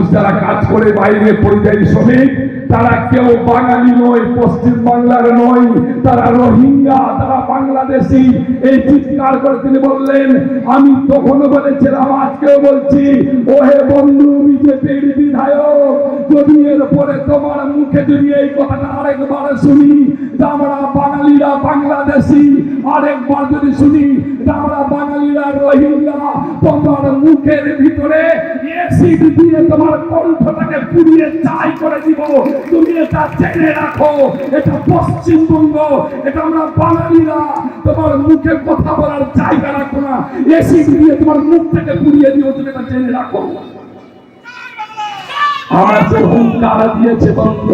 মানুষ যারা কাজ করে বাইরে পরিযায়ী শ্রমিক, তারা কেউ বাঙালি নয়, পশ্চিম বাংলার নয়, তারা রোহিঙ্গা, তারা বাংলাদেশি। এই চিৎকার করে তিনি বললেন, আমি তখনও বলেছিলাম, আজকেও বলছি, ওহে বন্ধু বিজেপির বিধায়ক, যদি এর পরে তোমার মুখে যদি এই কথাটা আরেকবার শুনি আমরা বাঙালিরা বাংলাদেশি, আরেকবার যদি শুনি আমরা বাঙালিরা রোহিঙ্গা তোমার মুখের ভিতরে এসিড দিয়ে তোমার কণ্ঠটাকে পুড়িয়ে চাই করে দিব। তুমি এটা জেনে রাখো, এটা পশ্চিমবঙ্গ, এটা আমরা বাঙালিরা তোমার মুখে কথা বলার জায়গা রাখো না। এসিড দিয়ে তোমার মুখটাকে পুড়িয়ে দিও, তুমি এটা জেনে রাখো। আমার যে হুঙ্কার দিয়েছে বন্ধ।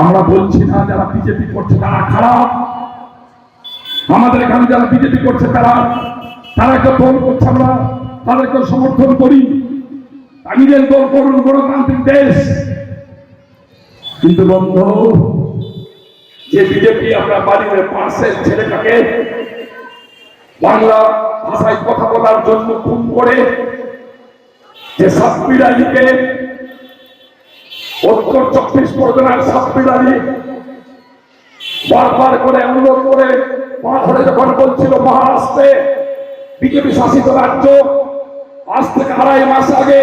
আমরা বলছি না যারা বিজেপি করছে, তারা খারাপ। আমাদের এখানে যারা বিজেপি করছে, তারা তারাকে দল করছে আমরা তাদেরকে সমর্থন করি। নিজের দল করুন, গণতান্ত্রিক দেশ। কিন্তু বন্ধু, যে বিজেপি আমরা বাড়ির পাশের ছেলেটাকে বাংলা ভাষায় কথা বলার জন্য খুন করে, যে সাব্বির আলীকে উত্তর চব্বিশ পরগনার সাব্বির আলী বারবার করে অনুরোধ করে ধরে যখন বলছিল মহারাষ্ট্রে, বিজেপি শাসিত রাজ্য, আজ থেকে আড়াই মাস আগে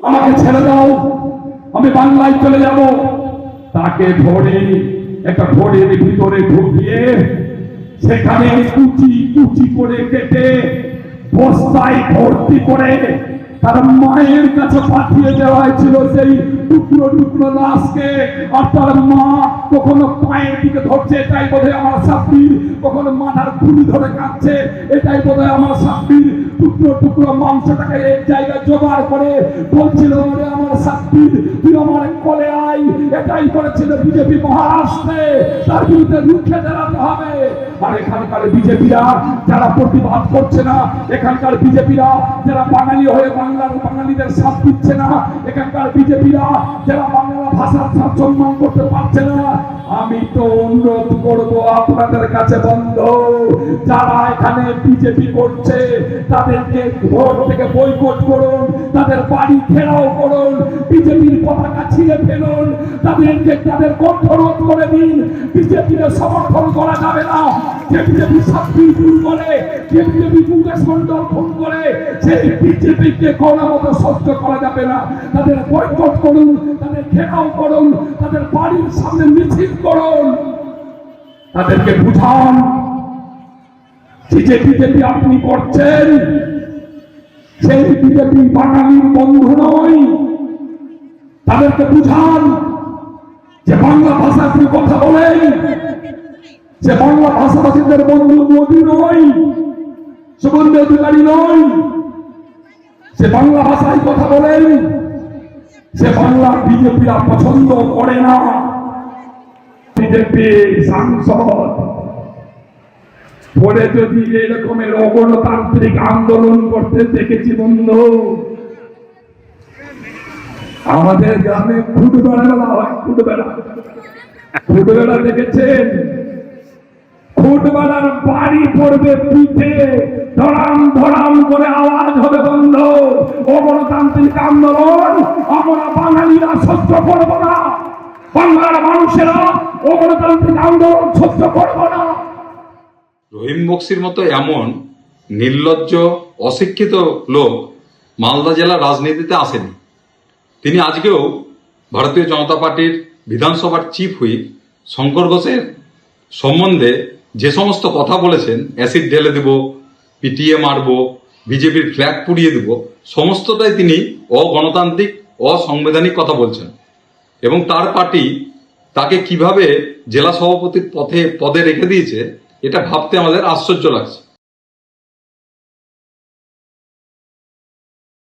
আমাকে ছেড়ে দাও, আমি বাংলায় চলে যাব। তাকে ধরে, একটা ঘোড়ের ভিতরে ঢুকিয়ে সেখানে কুচি কুচি করে কেটে বস্তায় ভর্তি করে তার মায়ের কাছে পাঠিয়ে দেওয়া হয়েছিল সেই টুকরো টুকরো লাশকে। আর তার মা কখনো পায়ের দিকে ধরছে, এটাই বোধহয় আমার সাপ্পির কখনো মাথার খুলি ধরে কাঁদছে, এটাই বোধহয় আমার সাপ্পির টুকরো টুকরো মাংসটাকে এক জায়গায় জোগাড় করে বলছিল আমার সাপ্পির তুই আমার কোলে আই এটাই করেছিল বিজেপি মহারাষ্ট্রে। তার বিরুদ্ধে রুখে দাঁড়াতে হবে। আর এখানকার বিজেপিরা যারা প্রতিবাদ করছে না, এখানকার বিজেপিরা যারা বাঙালি হয়ে বাংলার বাঙালিদের সাথ দিচ্ছে না, এখানকার বিজেপিরা যারা বাংলা ভাষার সাথ সম্মান করতে পারছে না, আমি তো অনুরোধ করব আপনাদের কাছে বন্ধ। যারা এখানে বিজেপি করছে, তাদেরকে ভোট থেকে বয়কট করুন, তাদের বাড়ি ঘেরাও করুন, বিজেপির পতাকা ছিঁড়ে ফেলুন, তাদেরকে তাদের কণ্ঠরোধ করে দিন সমর্থন করা যাবে না। বিজেপি সাক্ষী ভুল করে, বিজেপি মন্ডল করে, সেই বিজেপিকে কোনো মতো সহ্য করা যাবে না। তাদের বয়কট করুন, তাদের ঘেরাও করুন, তাদের বাড়ির সামনে মিছিল করুন। তাদেরকে বুঝান যে বিজেপি আপনি করছেন, সেই বিজেপি বাঙালির বন্ধু নয়। তাদেরকে বুঝান যে বাংলা ভাষা আপনি কথা বলেন, যে বাংলা ভাষাভাষীদের বন্ধু মোদী নয় সুগন্ধি অধিকারী নয়, সে বাংলা ভাষায় কথা বলেন, সে বাংলা বিজেপিরা পছন্দ করে না। বিজেপি সাংসদ পরে যদি এরকমের অগণতান্ত্রিক আন্দোলন করতে দেখেছি বন্ধু আমাদের গ্রামে ফুটবেলা বেলা হয় ফুটবেলা। ফুটবেলা দেখেছেন? ফুটবেলার বাড়ি পড়বে পিঠে। ধরাম ধরাম করে আওয়াজ হবে বন্ধ। অগণতান্ত্রিক আন্দোলন, আমরা বাঙালিরা সহ্য করব না। বাংলার মানুষেরা অগণতান্ত্রিক আন্দোলন সহ্য করব না। রহিম বক্সির মতো এমন নির্লজ্জ, অশিক্ষিত লোক মালদা জেলার রাজনীতিতে আসেনি। তিনি আজকেও ভারতীয় জনতা পার্টির বিধানসভার চিফ হুইপ শঙ্কর ঘোষের সম্বন্ধে যে সমস্ত কথা বলেছেন অ্যাসিড ঢেলে দেব পিটিএ মারব, বিজেপির ফ্ল্যাগ পুড়িয়ে দেব, সমস্তটাই তিনি অগণতান্ত্রিক, অসাংবিধানিক কথা বলছেন। এবং তার পার্টি তাকে কীভাবে জেলা সভাপতির পথে, পদে রেখে দিয়েছে, এটা ভাবতে আমাদের আশ্চর্য লাগছে।